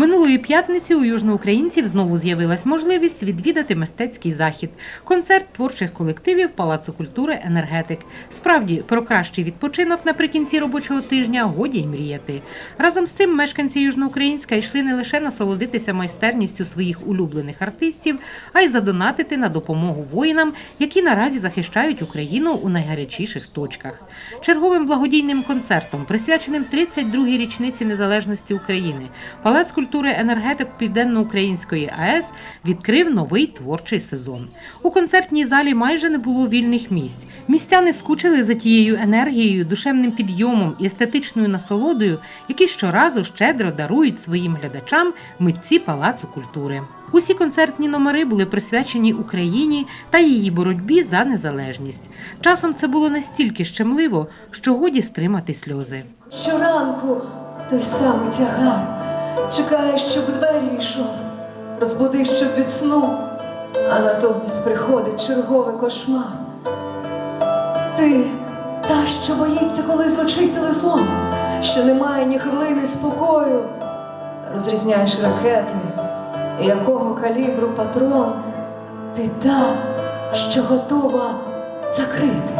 Минулої п'ятниці у южноукраїнців знову з'явилась можливість відвідати мистецький захід концерт творчих колективів Палацу культури Енергетик. Справді про кращий відпочинок наприкінці робочого тижня годі й мріяти. Разом з цим мешканці Южноукраїнська йшли не лише насолодитися майстерністю своїх улюблених артистів, а й задонатити на допомогу воїнам, які наразі захищають Україну у найгарячіших точках. Черговим благодійним концертом, присвяченим 32-й річниці незалежності України, Палац культури енергетик Південно-Української АЕС відкрив новий творчий сезон. У концертній залі майже не було вільних місць. Містяни скучили за тією енергією, душевним підйомом і естетичною насолодою, які щоразу щедро дарують своїм глядачам митці Палацу культури. Усі концертні номери були присвячені Україні та її боротьбі за незалежність. Часом це було настільки щемливо, що годі стримати сльози. Щоранку той самий тягар чекає, щоб двері йшов, розбудив, щоб від сну, а натомість приходить черговий кошмар. Ти та, що боїться, коли звучить телефон, що немає ні хвилини спокою, розрізняєш ракети, якого калібру патрон, ти та, що готова закрити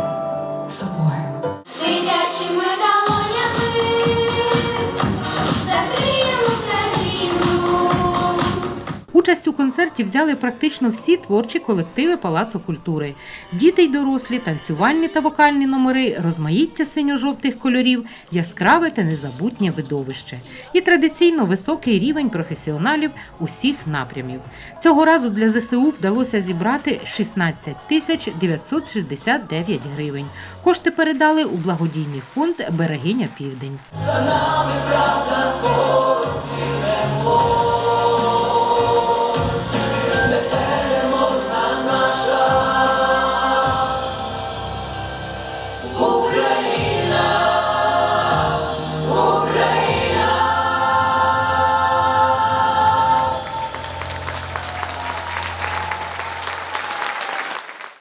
Участь у концерті взяли практично всі творчі колективи Палацу культури. Діти й дорослі, танцювальні та вокальні номери, розмаїття синьо-жовтих кольорів, яскраве та незабутнє видовище. І традиційно високий рівень професіоналів усіх напрямів. Цього разу для ЗСУ вдалося зібрати 16 тисяч 969 гривень. Кошти передали у благодійний фонд Берегиня Південь. За нами правда